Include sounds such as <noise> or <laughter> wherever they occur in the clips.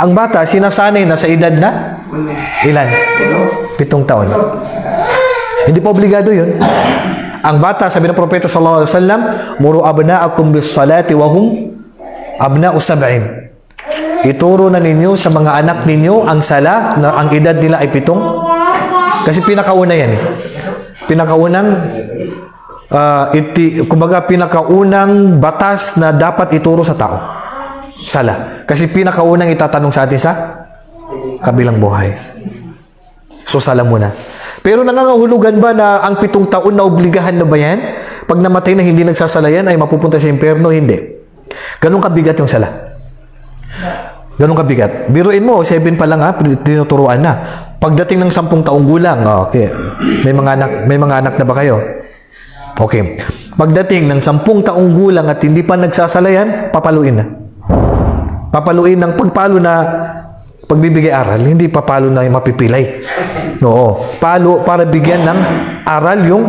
Ang bata, sinasanay na sa edad na? Ilan? Pitong taon. Hindi pa obligado yun. Ang bata, sabi ng Propeta sallallahu alaihi wasallam, muru abna'akum bis salati wa hum abna'u sab'in. Ituro na ninyo sa mga anak ninyo ang sala na ang edad nila ay pitong. Kasi pinakauna yan eh. Pinakaunang ah, iti, kumbaga pinakaunang batas na dapat ituro sa tao. Sala. Kasi pinakaunang itatanong sa atin sa kabilang buhay. So sala muna. Pero nangangahulugan ba na ang pitong taon na obligahan na ba yan? Pag namatay na hindi nagsasala yan ay mapupunta sa impyerno? Hindi. Ganun kabigat yung sala. Ganun kabigat. Biruin mo, 7 pa lang ha, tinuturuan na. Pagdating ng 10 taong gulang, okay. May mga anak, may mga anak na ba kayo? Okay. Pagdating ng 10 taong gulang at hindi pa nagsasalayan, papaluin na. Papaluin ng pagpalo na pagbibigay aral, hindi papalo na yung mapipilay. Oo. Palo para bigyan ng aral yung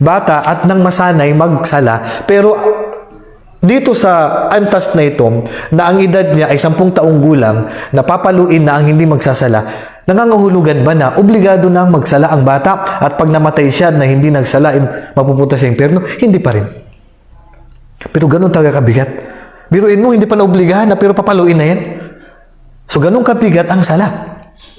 bata at nang masanay magsala. Pero dito sa antas na ito, na ang edad niya ay 10 taong gulang, napapaluin na ang hindi magsasala, nangangahulugan ba na obligado na magsala ang bata at pag namatay siya na hindi nagsala, im- mapupunta sa impyerno? Hindi pa rin. Pero ganun talaga kabigat. Biruin mo, hindi pa na obligahan na pero papaluin na yan. So ganun kabigat ang sala.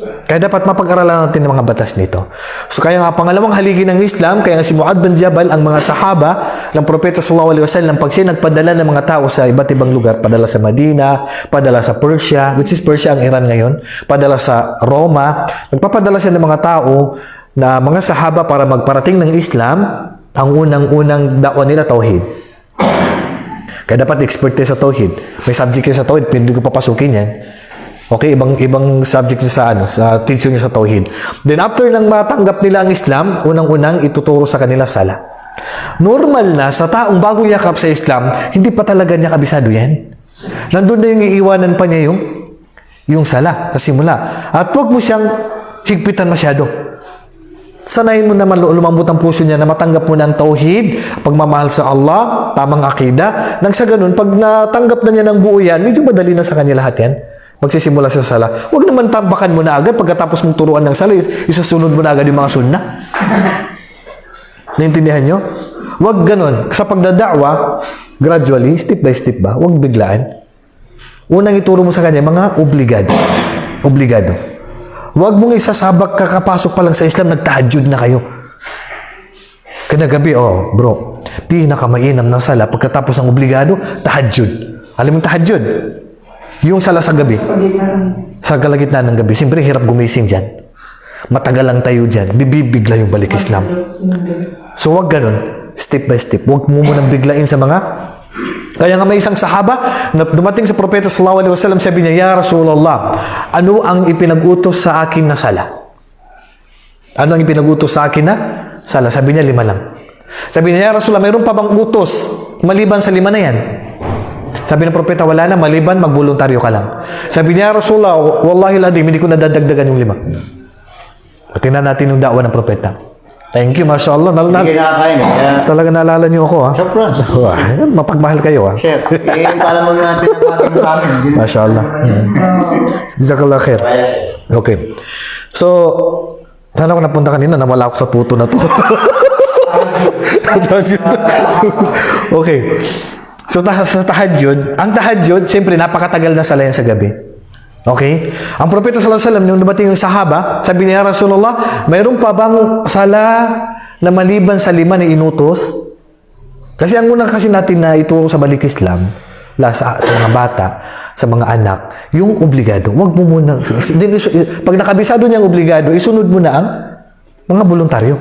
Kaya dapat mapag-aralan natin ang mga batas nito. So kaya nga pangalawang haligi ng Islam, kaya nga si Muad bin Jabal, ang mga sahaba ng Propeta Sallallahu Alaihi Wasallam, pag siya nagpadala ng mga tao sa iba't ibang lugar, padala sa Medina, padala sa Persia, which is Persia ang Iran ngayon, padala sa Roma, nagpapadala siya ng mga tao na mga sahaba para magparating ng Islam, ang unang-unang dakwa nila, Tauhid. Kaya dapat expert kayo sa Tauhid. May subject kayo sa Tauhid, hindi ko papasukin yan. Okay, ibang ibang subject nyo sa ano, sa teaching nyo sa Tauhid. Then after nang matanggap nila ang Islam, unang-unang ituturo sa kanila sala. Normal na sa taong bagong yakap sa Islam, hindi pa talaga niya kabisado yan. Nandun na yung iiwanan pa niya yung yung sala sa simula. At huwag mo siyang higpitan masyado. Sanayin mo naman lumambot ang puso niya na matanggap mo na ang tauhid, pagmamahal sa Allah, tamang akida. Nang sa ganun, pag natanggap na niya ng buo yan, medyo madali na sa kanya lahat yan. Magsisimula sa sala. Huwag naman tambakan mo na agad pagkatapos mong turuan ng sala, isusunod mo na agad yung mga sunna. <laughs> Naintindihan nyo? Huwag ganun. Sa pagdadakwa, gradually, step by step ba? Huwag biglaan. Unang ituro mo sa kanya, mga obligado. Obligado. Huwag mong isasabak kakapasok pa lang sa Islam, nagtahajud na kayo. Kinagabi, oh, bro, pinakamainam ng sala pagkatapos ng obligado, tahajud. Alam mo tahajud? Yung sala sa gabi. Sa kalagitnaan ng gabi. Siyempre, hirap gumising dyan. Matagal lang tayo dyan. Bibibigla yung balik Islam. So, wag ganun. Step by step. Huwag mo munang biglain sa mga kaya nga may isang sahaba na dumating sa propeta sallallahu alaihi wasallam sabi niya, Ya Rasulullah, ano ang ipinag-utos sa akin na sala? Ano ang ipinag-utos sa akin na sala? Sabi niya, lima lang. Sabi niya, Ya Rasulullah, mayroon pa bang utos maliban sa lima na yan? Sabi ng propeta, wala na, maliban, magboluntaryo ka lang. Sabi niya, Ya Rasulullah, wallahi ladim, hindi ko nadadagdagan yung lima. O, tingnan natin yung dakwa ng propeta. Thank you, mashallah. Nal- Hindi nal- kinakain eh. Kaya, talaga naalala niyo ako, ha? <laughs> Surprise. Wah, mapagmahal kayo, ha? chef, eh, pala mo nga pinapakita mo sa amin. Hindi- <laughs> Mashallah. Jazakallah khair. Okay. So, saan ako napunta kanina? Nawala ako sa puto na to. <laughs> okay. So, ta- sa tahajud, ang tahajud, siyempre, napakatagal na salayan sa gabi. Okay? Ang Propeta Sallallahu Alaihi Wasallam, nung dumating yung sahaba, sabi niya, Rasulullah, mayroon pa bang sala na maliban sa lima na inutos? Kasi ang una kasi natin na ituro sa balik Islam, la sa, sa mga bata, sa mga anak, yung obligado. Huwag mo muna, pag nakabisado niya ang obligado, isunod mo na ang mga voluntaryo.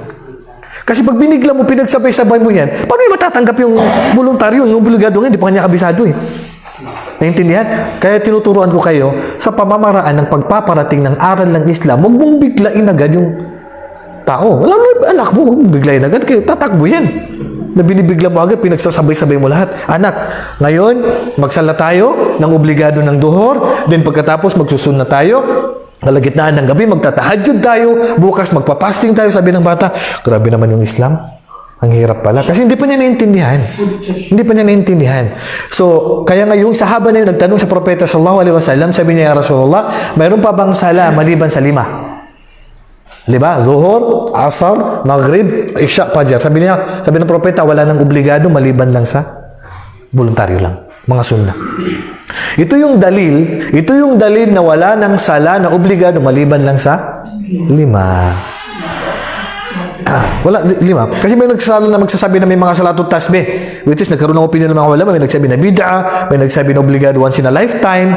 Kasi pag binigla mo, pinagsabay-sabay mo yan, paano yung matatanggap yung voluntaryo? Yung obligado nga, hindi pa kanya kabisado eh. Naintindihan? Kaya tinuturuan ko kayo sa pamamaraan ng pagpaparating ng aral ng Islam, huwag mong biglain agad yung tao. Wala mo, anak mo, huwag mong biglain agad. Kaya tatakbo yan. Na binibigla mo agad, pinagsasabay-sabay mo lahat. Anak, ngayon, magsala tayo ng obligado ng duhor, then pagkatapos magsusun na tayo, kalagitnaan ng gabi, magtatahajud tayo, bukas magpapasting tayo, sabi ng bata. Grabe naman yung Islam. Ang hirap pala. Kasi hindi pa niya naintindihan. Hindi pa niya naintindihan. So, kaya nga yung sahaba na nagtanong sa propeta sallallahu alaihi wasallam, sabi niya, Ya Rasulullah, mayroon pa bang sala maliban sa lima? Di ba? Zuhur, Asar, Maghrib, Isya, Fajr. Sabi niya, sabi ng propeta, wala nang obligado maliban lang sa voluntaryo lang. Mga sunna. Ito yung dalil, ito yung dalil na wala nang sala na obligado maliban lang sa lima. Wala, li- lima. Kasi may nagsasala na magsasabi na may mga salatut tasbih. Which is, nagkaroon ng opinion ng mga ulama. May nagsabi na bid'a, may nagsabi na obligado once in a lifetime.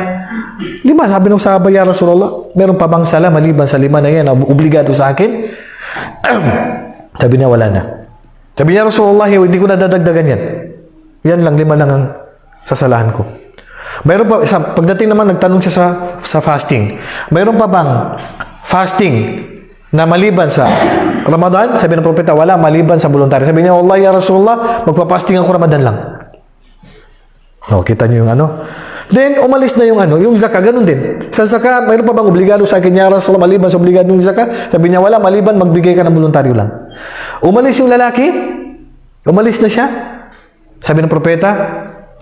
Lima, sabi ng sahaba, ya Rasulullah, meron pa bang sala maliban sa lima na yan, na obligado sa akin? <clears throat> sabi niya, wala na. Sabi niya, Rasulullah, hindi ko nadadagdagan yan. Yan lang, lima lang ang sasalahan ko. Mayroon pa, sa, pagdating naman, nagtanong siya sa, sa fasting. Mayroon pa bang fasting na maliban sa Ramadan? Sabi ng propeta, wala, maliban sa voluntary. Sabi niya, Allah ya Rasulullah, magpapasting ako Ramadan lang. O, kita niyo yung ano? Then, umalis na yung ano, yung zaka, ganun din. Sa zaka, mayroon pa bang obligado sa akin, ya Rasulullah, maliban sa obligado ng zaka? Sabi niya, wala, maliban, magbigay ka ng voluntaryo lang. Umalis yung lalaki, umalis na siya. Sabi ng propeta,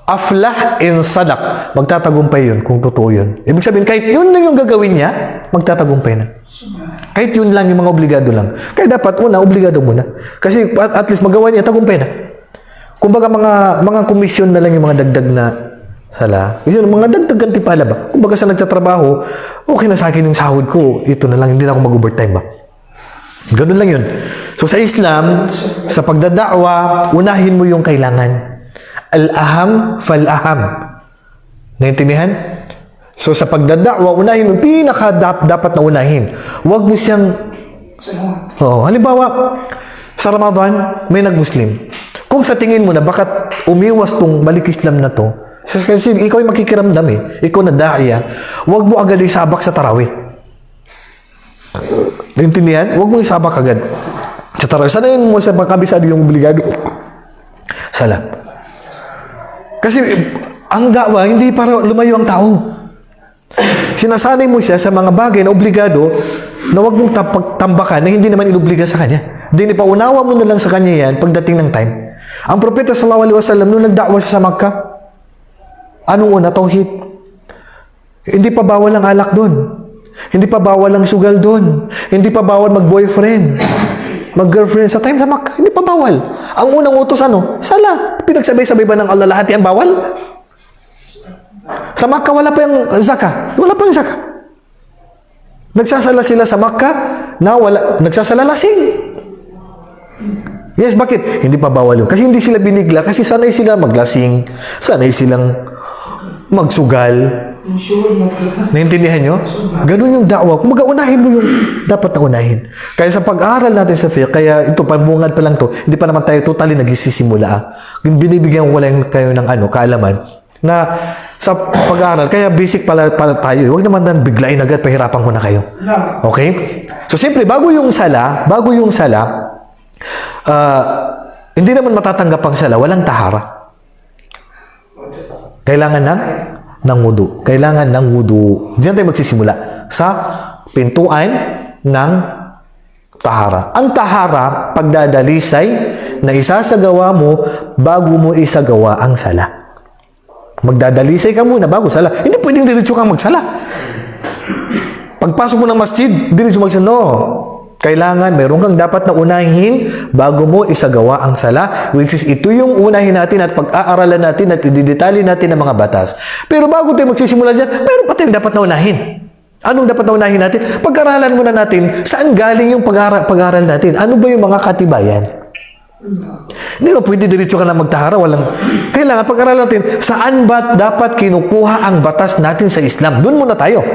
aflah in sadak. Magtatagumpay yun kung totoo yun. Ibig sabihin, kahit yun lang yung gagawin niya, magtatagumpay na. Kahit yun lang yung mga obligado lang. Kaya dapat, una, obligado muna. Kasi at, at least magawa niya, tagumpay na. Kumbaga mga mga komisyon na lang yung mga dagdag na sala. Kasi yung mga dagdag kantipala ba? Kumbaga sa nagtatrabaho, okay na sa akin yung sahod ko. Ito na lang, hindi na ako mag-overtime ba? Ganun lang yun. So sa Islam, sa pagdadakwa, unahin mo yung kailangan. Al-aham fal-aham. Naintindihan? So sa pagdadakwa, unahin mo, pinaka dap- dapat na unahin. Huwag mo siyang Oo. Halimbawa, sa Ramadan, may nag-Muslim. Kung sa tingin mo na bakit umiwas tong balik Islam na to, kasi ikaw ay makikiramdam eh. Ikaw na daya, huwag mo agad isabak sa tarawih. Naintindihan? Huwag mo isabak agad. Sa tarawih. Sanayin mo sa pagkabisado yung obligado. Sala. Kasi ang dawa, hindi para lumayo ang tao. Sinasanay mo siya sa mga bagay na obligado na huwag mong tambakan na hindi naman inubliga sa kanya. Then ipaunawa mo na lang sa kanya yan pagdating ng time. Ang propeta sallallahu alaihi wasallam nung nagdakwa sa Makkah, anong una? Tauhid. Hindi pa bawal ang alak doon. Hindi pa bawal ang sugal doon. Hindi pa bawal mag-boyfriend. Mag-girlfriend sa time sa Makkah. Hindi pa bawal. Ang unang utos ano? Sala. Pinagsabay-sabay ba ng Allah lahat yan bawal? Sa Makkah, wala pa yung zaka. Wala pa yung zaka. Nagsasala sila sa Makkah na wala, nagsasala lasing. Yes, bakit? Hindi pa bawal yun. Kasi hindi sila binigla. Kasi sanay sila maglasing. Sanay silang magsugal. Naintindihan nyo? Ganun yung da'wa. Kung unahin mo yung dapat na unahin. Kaya sa pag-aaral natin sa fiqh, kaya ito, pambungad pa lang to, hindi pa naman tayo totally nagsisimula. Binibigyan ko lang kayo ng ano, kaalaman na sa pag-aaral, kaya basic pala, pala tayo. Huwag naman na biglain agad, pahirapan ko na kayo. Okay? So, siyempre, bago yung sala, bago yung sala, ah, hindi naman matatanggap ang sala, walang tahara. Kailangan ng ng wudu. Kailangan ng wudu. Diyan tayo magsisimula sa pintuan ng tahara. Ang tahara, pagdadalisay na isasagawa mo bago mo isagawa ang sala. Magdadalisay ka muna bago sala. Hindi pwedeng diretso kang magsala. Pagpasok mo ng masjid, diretso magsala. No. Kailangan, meron kang dapat na unahin bago mo isagawa ang sala, which is ito yung unahin natin at pag-aaralan natin at ididetali natin ang mga batas. Pero bago tayo magsisimula dyan, meron pa tayong dapat na unahin. Anong dapat na unahin natin? Pag-aralan muna natin, saan galing yung pag-aral natin? Ano ba yung mga katibayan? Hindi ba pwede diretso ka na magtahara? Walang... Kailangan pag-aralan natin, saan ba dapat kinukuha ang batas natin sa Islam? Doon muna tayo.